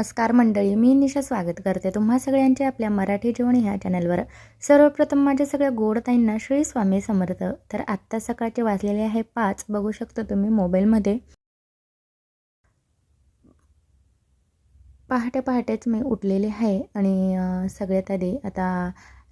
नमस्कार मंडळी मी निशा स्वागत करते तुम्हा सगळ्यांचे आपल्या मराठी जेवण ह्या चॅनलवर. सर्वप्रथम माझ्या सगळ्या गोडताईंना श्री स्वामी समर्थ. तर आत्ता सकाळचे वाचलेले आहे पाच. बघू शकता तुम्ही मोबाईलमध्ये. पहाटे पहाटेच मी उठलेले आहे आणि सगळ्यात आधी आता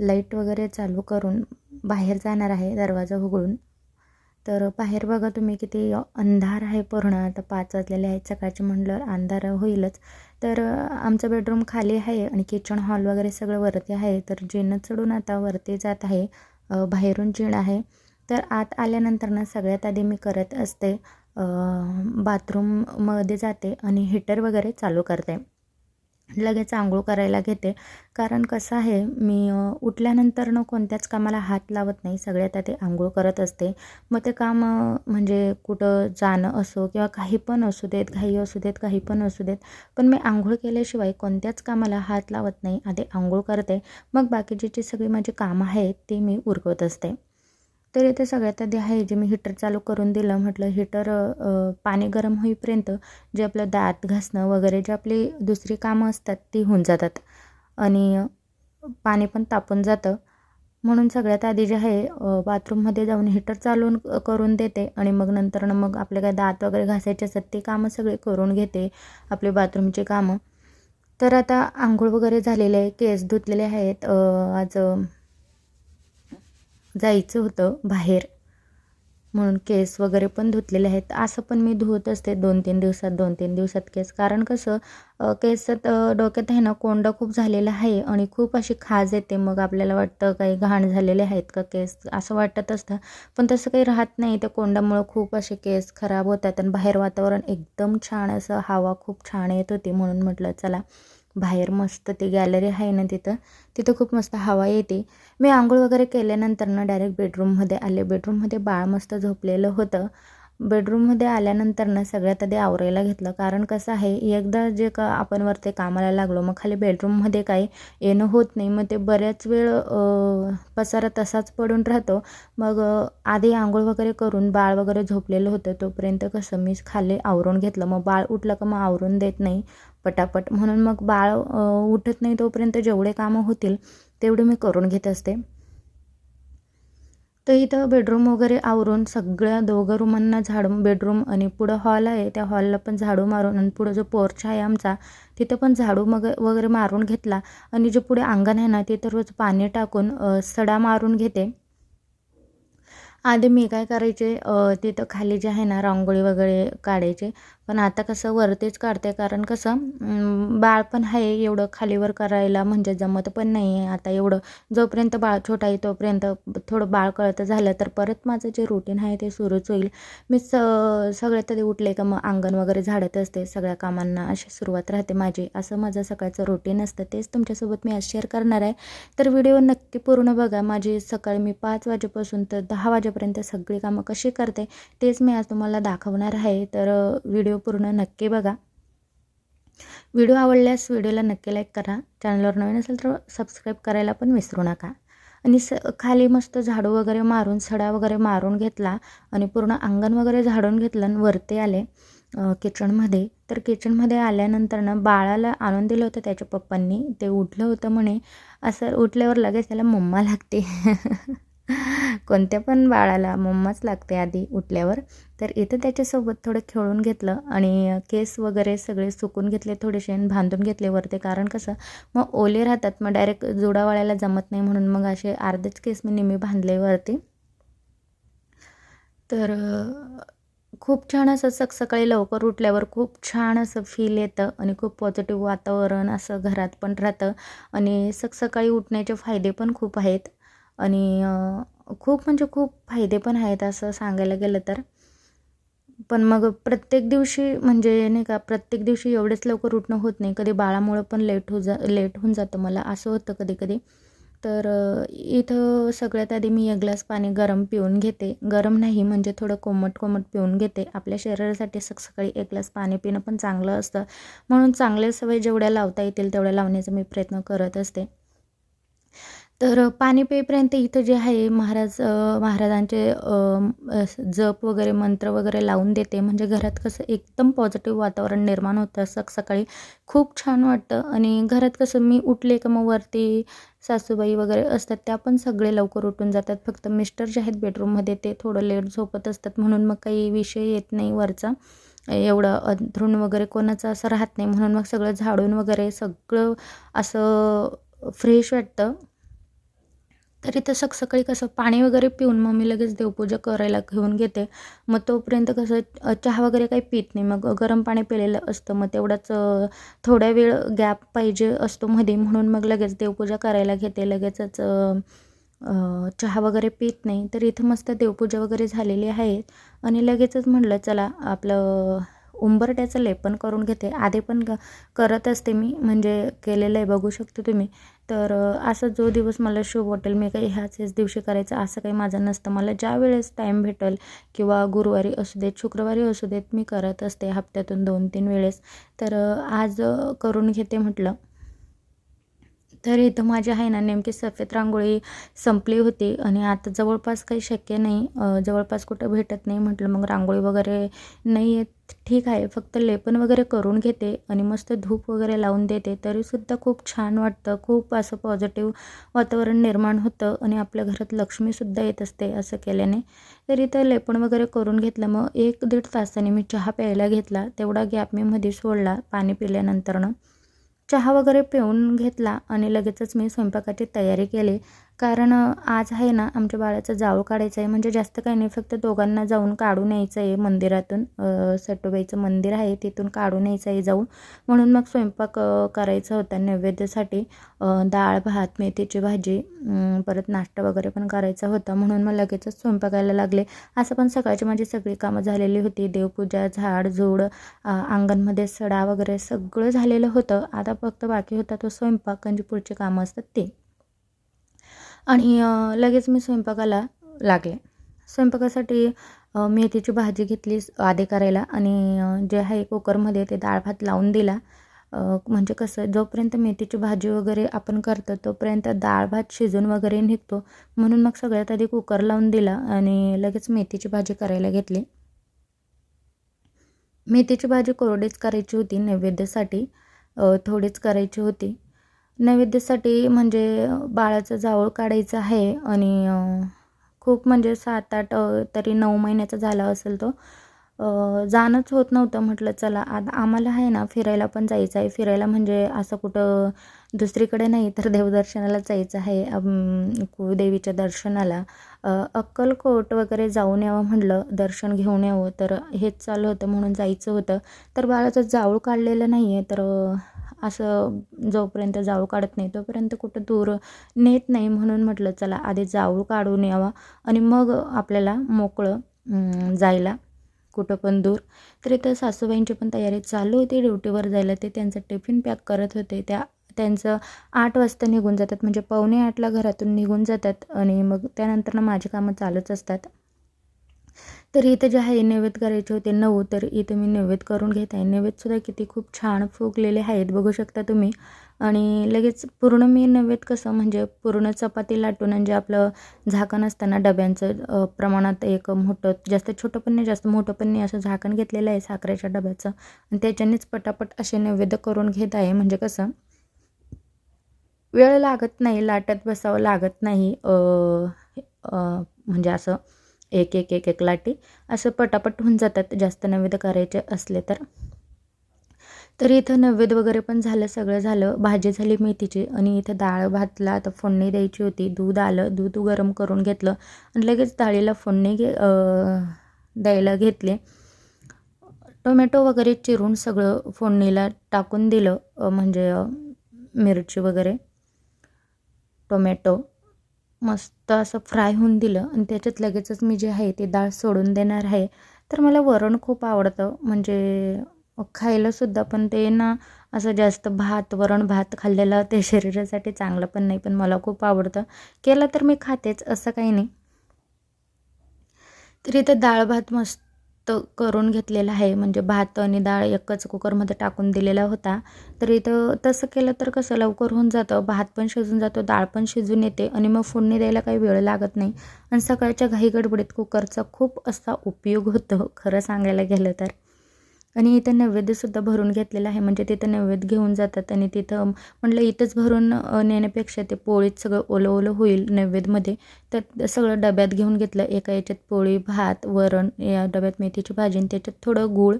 लाइट वगैरे चालू करून बाहेर जाणार आहे दरवाजा उघडून. तर बाहेर बघा तुम्ही किती अंधार आहे पूर्ण. आता पाच वाजलेले आहेत सकाळचे म्हणलं अंधार होईलच. तर आमचा आमचं बेडरूम खाली आहे आणि किचन हॉल वगैरे सगळं वरती आहे. तर जिनं चढून आता वरती जात आहे बाहेरून जिण आहे. तर आत आल्यानंतर ना सगळ्यात आधी मी करत असते बाथरूममध्ये जाते आणि हीटर वगैरे चालू करते. लगेच आंघोळ करायला घेते. कारण कसं आहे मी उठल्यानंतर न कोणत्याच कामाला हात लावत नाही. सगळ्यात आधी आंघोळ करत असते. मग ते काम म्हणजे कुठं जाणं असो किंवा काही पण असू देत घाई असू देत काही पण असू देत पण मी आंघोळ केल्याशिवाय कोणत्याच कामाला हात लावत नाही. आधी आंघोळ करते. मग बाकीची जी सगळी माझी कामं आहेत ती मी उरकवत असते. तर इथे सगळ्यात आधी आहे जे मी हिटर चालू करून दिलं म्हटलं हिटर पाणी गरम होईपर्यंत जे आपलं दात घासणं वगैरे जे आपली दुसरी कामं असतात ती होऊन जातात. आणि पाणी पण तापून जातं. म्हणून सगळ्यात आधी जे आहे बाथरूममध्ये जाऊन हिटर चालून करून देते आणि मग नंतर मग आपले काय दात वगैरे घासायचे असतात ते कामं सगळे करून घेते आपले बाथरूमचे कामं. तर आता आंघोळ वगैरे झालेले आहे केस धुतलेले आहेत आज जायचं होतं बाहेर. म्हणून केस वगैरे पण धुतलेले आहेत. असं पण मी धुवत असते दोन तीन दिवसात दोन तीन दिवसात केस. कारण कसं केसात डोक्यात आहे ना कोंडा खूप झालेला आहे आणि खूप अशी खाज येते. मग आपल्याला वाटतं काही घाण झालेले आहेत का केस? असं वाटत असतं. पण तसं काही राहत नाही. त्या कोंडामुळं खूप असे केस खराब होतात आणि बाहेर वातावरण एकदम छान असं हवा खूप छान येत होती म्हणून म्हटलं चला बाहेर मस्त ती गॅलरी आहे ना तिथं तिथं खूप मस्त हवा येते. मी आंघोळ वगैरे केल्यानंतर ना डायरेक्ट बेडरूममध्ये आले. बेडरूममध्ये बाळ मस्त झोपलेलं होतं. बेडरूममध्ये आल्यानंतर ना सगळ्यात आधी आवरायला घेतलं. कारण कसं आहे एकदा जे का आपण वरती कामाला लागलो मग खाली बेडरूममध्ये काही येणं होत नाही. मग ते बऱ्याच वेळ पसारा तसाच पडून राहतो. मग आधी आंघोळ वगैरे करून बाळ वगैरे झोपलेलं होतं. तोपर्यंत कसं मी खाली आवरून घेतलं. मग बाळ उठलं का मग आवरून देत नाही. पटापट. म्हणून मग बाळ उठत नाही तोपर्यंत जेवढे कामं होतील तेवढे मी करून घेत असते. तर इथं बेडरूम वगैरे आवरून सगळ्या दोघं रूमांना झाडू बेडरूम आणि पुढं हॉल आहे. त्या हॉलला पण झाडू मारून आणि पुढं जो पोर्च आहे आमचा तिथं पण झाडू मग वगैरे मारून घेतला. आणि जे पुढे अंगण आहे ना तिथं रोज पाणी टाकून सडा मारून घेते. आधी मी काय करायचे तिथं खाली जे आहे ना रांगोळी वगैरे काढायचे. पण आता कसं वरतीच काढते कारण कसं बाळ पण आहे एवढं खालीवर करायला म्हणजे जमत पण नाही आहे आता एवढं जोपर्यंत बाळ छोटा आहे तोपर्यंत थोडं बाळ कळतं झालं तर परत माझं जे रुटीन आहे ते सुरूच होईल. मी स सगळे तरी उठले का मग अंगण वगैरे झाडत असते सगळ्या कामांना अशी सुरुवात राहते माझी. असं माझं सकाळचं रुटीन असतं तेच तुमच्यासोबत मी आज शेअर करणार आहे. तर व्हिडिओ नक्की पूर्ण बघा. माझी सकाळी मी पाच वाजेपासून तर दहा वाजेपर्यंत सगळी कामं कशी करते तेच मी आज तुम्हाला दाखवणार आहे. तर व्हिडिओ पूर्ण नक्की बघा. व्हिडिओ आवडल्यास व्हिडिओला नक्की लाईक करा. चॅनलवर नवीन असेल तर सबस्क्राईब करायला पण विसरू नका. आणि स खाली मस्त झाडू वगैरे मारून सडा वगैरे मारून घेतला आणि पूर्ण अंगण वगैरे झाडून घेतलं आणि वरती आले किचनमध्ये तर किचनमध्ये आल्यानंतर ना बाळाला आणून दिलं होतं त्याच्या पप्पांनी. ते उठलं होतं म्हणे. असं उठल्यावर लगेच त्याला मम्मा लागते. कोणत्या पण बाळाला मम्माच लागते आधी उठल्यावर. तर इथं त्याच्यासोबत थोडं खेळून घेतलं आणि केस वगैरे सगळे सुकून घेतले थोडेसे आणि बांधून घेतले वरती. कारण कसं मग ओले राहतात मग डायरेक्ट जुडावाळ्याला जमत नाही म्हणून मग असे अर्धेच केस मी नेहमी बांधले वरती. तर खूप छान असं सक सकाळी लवकर उठल्यावर खूप छान असं फील येतं आणि खूप पॉझिटिव्ह वातावरण असं घरात पण राहतं. आणि सक सकाळी उठण्याचे फायदे पण खूप आहेत. आणि खूप म्हणजे खूप फायदे पण आहेत असं सांगायला गेलं तर. पण मग प्रत्येक दिवशी म्हणजे नाही का प्रत्येक दिवशी एवढेच लवकर उठणं होत नाही. कधी बाळामुळं पण लेट हो जा लेट होऊन जातं मला. असं होतं कधी कधी तर इथं सगळ्यात आधी मी एक ग्लास पाणी गरम पिऊन घेते. गरम नाही म्हणजे थोडं कोमट कोमट पिऊन घेते. आपल्या शरीरासाठी सकाळी एक ग्लास पाणी पिणं पण चांगलं असतं. म्हणून चांगल्या सवय जेवढ्या लावता येतील तेवढ्या लावण्याचा मी प्रयत्न करत असते. तर पाणी पेईपर्यंत इथं जे आहे महाराज महाराजांचे जप वगैरे मंत्र वगैरे लावून देते. म्हणजे घरात कसं एकदम पॉझिटिव्ह वातावरण निर्माण होतं. सक सकाळी खूप छान वाटतं. आणि घरात कसं मी उठले का मग वरती सासूबाई वगैरे असतात त्या पण सगळे लवकर उठून जातात. फक्त मिस्टर जे आहेत बेडरूममध्ये ते थोडं लेट झोपत असतात. म्हणून मग काही विषय येत नाही वरचा. एवढं अंथरूण वगैरे कोणाचं असं राहत नाही. म्हणून मग सगळं झाडून वगैरे सगळं असं फ्रेश वाटतं. तर इथं सकाळी कसं पाणी वगैरे पिऊन मग मी लगेच देवपूजा करायला घेऊन घेते. मग तोपर्यंत कसं चहा वगैरे काही पित नाही. मग गरम पाणी पिलेलं असतं. मग तेवढाच थोड्या वेळ गॅप पाहिजे असतो मध्ये म्हणून मग लगेच देवपूजा करायला घेते. लगेचच चहा वगैरे पित नाही. तर इथं मस्त देवपूजा वगैरे झालेली आहे. आणि लगेचच म्हटलं चला आपलं उंबरट्याचं लेपन करून घेते. आधी पण क करत असते मी म्हणजे केलेलं आहे बघू शकतो तुम्ही. तर असा जो दिवस मला शुभ वाटेल मी काही ह्याच ह्याच दिवशी करायचं असं काही माझं नसतं. मला ज्या वेळेस टाईम भेटेल किंवा गुरुवारी असू देत शुक्रवारी असू देत मी करत असते हप्त्यातून दोन तीन वेळेस. तर आज करून घेते म्हटलं. तर इथं माझी आहे ना नेमकी सफेद रांगोळी संपली होती आणि आता जवळपास काही शक्य नाही. जवळपास कुठं भेटत नाही म्हटलं मग रांगोळी वगैरे नाही येत. ठीक आहे फक्त लेपन वगैरे करून घेते आणि मस्त धूप वगैरे लावून देते. तरीसुद्धा खूप छान वाटतं खूप असं पॉझिटिव्ह वातावरण निर्माण होतं आणि आपल्या घरात लक्ष्मीसुद्धा येत असते असं केल्याने. तर इथं लेपण वगैरे करून घेतलं मग एक दीड तासाने मी चहा प्यायला घेतला. तेवढा गॅप मी मध्ये सोडला पाणी पिल्यानंतरनं. चहा वगैरे पिऊन घेतला आणि लगेचच मी स्वयंपाकाची तयारी केली. कारण आज आहे ना आमच्या बाळाचं जावळ काढायचं आहे. म्हणजे जास्त काही नाही फक्त दोघांना जाऊन काढून यायचं आहे मंदिरातून. सटोबाईचं मंदिर आहे तिथून काढून यायचं आहे जाऊन. म्हणून मग स्वयंपाक करायचा होता नैवेद्यासाठी. डाळ भात मेथीची भाजी परत नाश्ता वगैरे पण करायचा होता. म्हणून मग लगेचच स्वयंपाकायला लागले. असं पण सकाळची माझी सगळी कामं झालेली होती. देवपूजा झाड झूड अंगणमध्ये सडा वगैरे सगळं झालेलं होतं. आता फक्त बाकी होता तो स्वयंपाक. म्हणजे पुढचे पुढची कामं असतात ते. आणि लगेच मी स्वयंपाकाला लागले. स्वयंपाकासाठी मेथीची भाजी घेतली आधी करायला आणि जे आहे कुकरमध्ये ते डाळ भात लावून दिला. म्हणजे कसं जोपर्यंत मेथीची भाजी वगैरे आपण करतो तोपर्यंत डाळ भात शिजून वगैरे निघतो. म्हणून मग सगळ्यात आधी कुकर लावून दिला आणि लगेच मेथीची भाजी करायला घेतली. मेथीची भाजी कोरडीच करायची होती नैवेद्यासाठी थोडीच करायची होती. नैवेद्यासाठी म्हणजे बाळाचं जावळ काढायचं आहे आणि खूप म्हणजे सात आठ तरी नऊ महिन्याचा झाला असेल तो. जाणंच होत नव्हतं म्हटलं चला आता आम्हाला आहे ना फिरायला पण जायचं आहे. फिरायला म्हणजे असं कुठं दुसरीकडे नाही तर देवदर्शनाला जायचं आहे कुळदेवीच्या दर्शनाला. अक्कलकोट वगैरे जाऊन यावं म्हटलं दर्शन घेऊन यावं तर हेच चालू होतं म्हणून जायचं होतं. तर बाळाचं जावळ काढलेलं नाही आहे तर असं जोपर्यंत जावळ काढत नाही तोपर्यंत कुठं दूर नेत नाही म्हणून म्हटलं चला आधी जाळू काढून यावा. आणि मग आपल्याला मोकळं जायला कुठं पण दूर. तर इथं सासूबाईंची पण तयारी चालू होती ड्युटीवर जायला. ते त्यांचं टिफिन पॅक करत होते. त्या त्यांचं आठ वाजता निघून जातात. म्हणजे पावणे आठला घरातून निघून जातात आणि मग त्यानंतर माझी कामं चालूच असतात. तर इथं जे आहे नैवेद्य करायचे होते नऊ तर इथं मी नैवेद्य करून घेत आहे. नैवेद्यसुद्धा किती खूप छान फुगलेले आहेत बघू शकता तुम्ही. आणि लगेच पूर्ण मी नैवेद्य कसं म्हणजे पूर्ण चपाती लाटून म्हणजे आपलं झाकण असताना डब्यांचं प्रमाणात एक मोठं जास्त छोटं पण नाही जास्त मोठं पण नाही असं झाकण घेतलेलं आहे साखरेच्या डब्याचं. आणि त्याच्यानेच पटापट असे नैवेद्य करून घेत आहे. म्हणजे कसं वेळ लागत नाही लाटत बसावं लागत नाही म्हणजे असं एक एक एक एक लाटी असं पटापट होऊन जातात. जास्त नैवेद्य करायचे असले तर. तर इथं नैवेद्य वगैरे पण झालं सगळं झालं. भाजी झाली मेथीची आणि इथं डाळ भातला आता फोडणी द्यायची होती. दूध आलं दूध गरम करून घेतलं आणि लगेच डाळीला फोडणी घे द्यायला घेतले. टोमॅटो वगैरे चिरून सगळं फोडणीला टाकून दिलं म्हणजे मिरची वगैरे टोमॅटो. मस्त असं फ्राय होऊन दिलं आणि त्याच्यात लगेचच मी जे आहे ते डाळ सोडून देणार आहे. तर मला वरण खूप आवडतं. म्हणजे खायलासुद्धा पण ते ना असं जास्त भात वरण भात खाल्लेलं ते शरीरासाठी चांगलं पण नाही पण मला खूप आवडतं. केलं तर मी खातेच असं काही नाही. तर इथं डाळ भात मस्त करून घेतलेला आहे. म्हणजे भात आणि डाळ एकच कुकरमध्ये टाकून दिलेला होता. तर इथं तसं केलं तर कसं लवकर होऊन जातं. भात पण शिजून जातो डाळ पण शिजून येते आणि मग फोडणी द्यायला काही वेळ लागत नाही. आणि सकाळच्या घाई गडबडीत कुकरचा खूप असा उपयोग होतो खरं सांगायला गेलं तर. आणि इथं नैवेद्यसुद्धा भरून घेतलेलं आहे. म्हणजे तिथं नैवेद्य घेऊन जातात आणि तिथं म्हटलं इथंच भरून नेण्यापेक्षा ते पोळीत सगळं ओलं ओलं होईल नैवेद्यमध्ये. तर सगळं डब्यात घेऊन घेतलं. एका याच्यात पोळी भात वरण या डब्यात मेथीची भाजी आणि त्याच्यात थोडं गूळ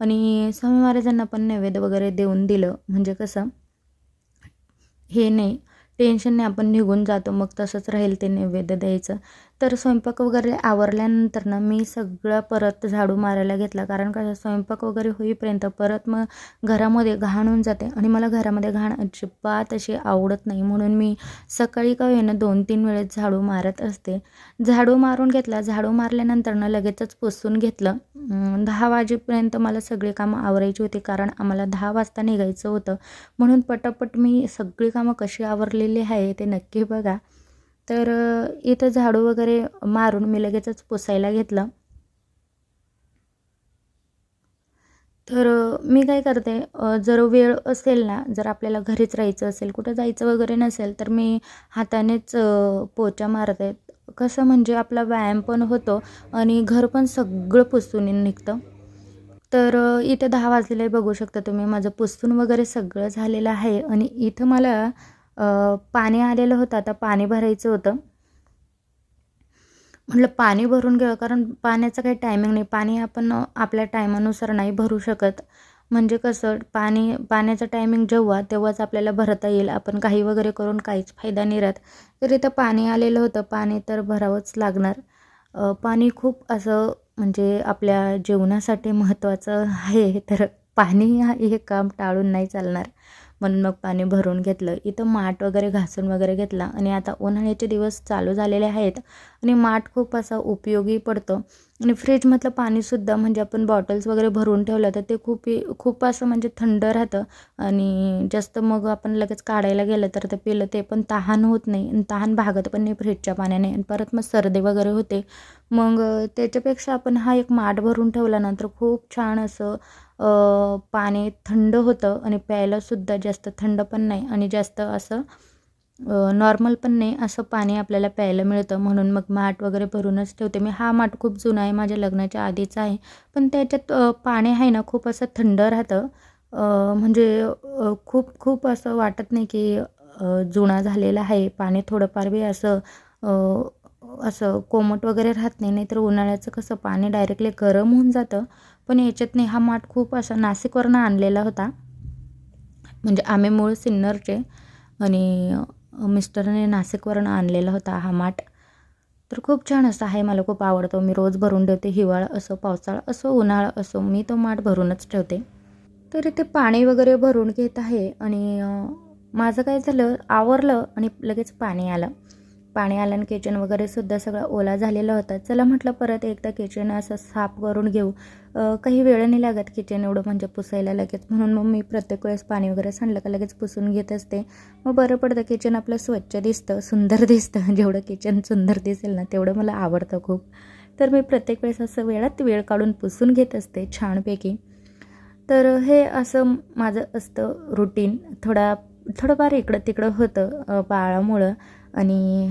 आणि स्वामी महाराजांना पण नैवेद्य वगैरे देऊन दिलं. म्हणजे कसं हे नाही टेन्शनने आपण निघून जातो. मग तसंच राहील ते नैवेद्य द्यायचं. तर स्वयंपाक वगैरे आवरल्यानंतर ना मी सगळं परत झाडू मारायला घेतला. कारण का स्वयंपाक वगैरे होईपर्यंत परत मग घरामध्ये घाण होऊन जाते. आणि मला घरामध्ये घाण अजिबात अशी आवडत नाही. म्हणून मी सकाळी का होईना दोन तीन वेळेस झाडू मारत असते. झाडू मारून घेतला. झाडू मारल्यानंतर ना लगेचच पुसून घेतलं. दहा वाजेपर्यंत मला सगळी कामं आवरायची होती. कारण आम्हाला दहा वाजता निघायचं होतं. म्हणून पटापट मी सगळी कामं कशी आवरलेली आहे ते नक्की बघा. तर इथं झाडू वगैरे मारून मी लगेचच पुसायला घेतलं. तर मी काय करते जर वेळ असेल ना जर आपल्याला घरीच राहायचं असेल कुठं जायचं वगैरे नसेल तर मी हातानेच पोचा मारते. कसं म्हणजे आपला व्यायाम पण होतो आणि घर पण सगळं पुसून निघतं. तर इथं दहा वाजलेलं बघू शकता तुम्ही माझं पुसून वगैरे सगळं झालेलं आहे आणि इथं मला पाणी आलेलं होतं आता पाणी भरायचं होतं. म्हटलं पाणी भरून घ्यावं कारण पाण्याचं काही टायमिंग नाही. पाणी आपण आपल्या टायमानुसार नाही भरू शकत. म्हणजे कसं पाणी पाण्याचं टायमिंग जेव्हा तेव्हाच आपल्याला भरता येईल. आपण काही वगैरे करून काहीच फायदा नाही राहत. तर इथं पाणी आलेलं होतं पाणी तर भरावंच लागणार. पाणी खूप असं म्हणजे आपल्या जीवनासाठी महत्त्वाचं आहे. तर पाणी हे काम टाळून नाही चालणार. म्हणून मग पाणी भरून घेतलं. इथं माठ वगैरे घासून वगैरे घेतला. आणि आता उन्हाळ्याचे दिवस चालू झालेले आहेत. आणि माठ खूप असा उपयोगी पडतो. आणि फ्रीजमधलं पाणीसुद्धा म्हणजे आपण बॉटल्स वगैरे भरून ठेवलं तर ते खूप खूप असं म्हणजे थंड राहतं. आणि जास्त मग आपण लगेच काढायला गेलं तर ते पिलं ते पण तहान होत नाही आणि तहान भागत पण नाही फ्रीजच्या पाण्याने. आणि परत मग सर्दी वगैरे होते. मग त्याच्यापेक्षा आपण हा एक माठ भरून ठेवला खूप छान असं पाणी थंड होतं आणि प्यायलासुद्धा जास्त थंड पण नाही आणि जास्त असं नॉर्मल पण नाही असं पाणी आपल्याला प्यायला मिळतं. म्हणून मग माठ वगैरे भरूनच ठेवते. मी हा माठ खूप जुना आहे माझ्या लग्नाच्या आधीचा आहे. पण त्याच्यात पाणी आहे ना खूप असं थंड राहतं. म्हणजे खूप खूप असं वाटत नाही की जुना झालेला आहे. पाणी थोडंफार बी असं असं कोमट वगैरे राहत नाही. नाहीतर उन्हाळ्याचं कसं पाणी डायरेक्टली गरम होऊन जातं. पण याच्यात नाही हा माठ खूप असा नाशिकवरनं आणलेला होता. म्हणजे आम्ही मूळ सिन्नरचे आणि मिस्टरने नाशिकवरून आणलेला होता हा माठ. तर खूप छान असं आहे मला खूप आवडतो. मी रोज भरून ठेवते हिवाळा असो पावसाळा असो उन्हाळा असो मी तो माठ भरूनच ठेवते. तर इथे पाणी वगैरे भरून घेत आहे आणि माझं काय झालं आवरलं आणि लगेच पाणी आलं. पाणी आलं आणि किचन वगैरे सुद्धा सगळा ओला झालेला होता. चला म्हटलं परत एकदा किचन असं साफ करून घेऊ. काही वेळ नाही लागत किचन एवढं म्हणजे पुसायला लगेच. म्हणून मग मी प्रत्येक वेळेस पाणी वगैरे सांडलं का लगेच पुसून घेत असते. मग बरं पडतं किचन आपलं स्वच्छ दिसतं सुंदर दिसतं. जेवढं किचन सुंदर दिसेल ना तेवढं मला आवडतं खूप. तर मी प्रत्येक वेळेस असं वेळात वेळ काढून पुसून घेत असते छानपैकी. तर हे असं माझं असतं रुटीन थोडा थोडंफार इकडं तिकडं होतं बाळामुळं. आणि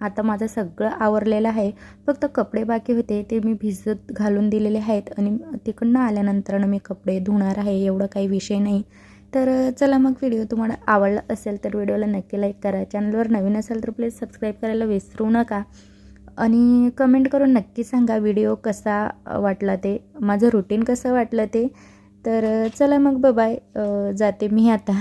आता माझं सगळं आवरलेलं आहे. फक्त कपडे बाकी होते ते मी भिजत घालून दिलेले आहेत आणि तिकडनं आल्यानंतर मी कपडे धुणार आहे एवढं काही विषय नाही. तर चला मग व्हिडिओ तुम्हाला आवडला असेल तर व्हिडिओला नक्की लाईक करा. चॅनलवर नवीन असेल तर प्लीज सबस्क्राईब करायला विसरू नका. आणि कमेंट करून नक्की सांगा व्हिडिओ कसा वाटला ते माझं रुटीन कसं वाटलं ते. तर चला मग बाय जाते मी आता.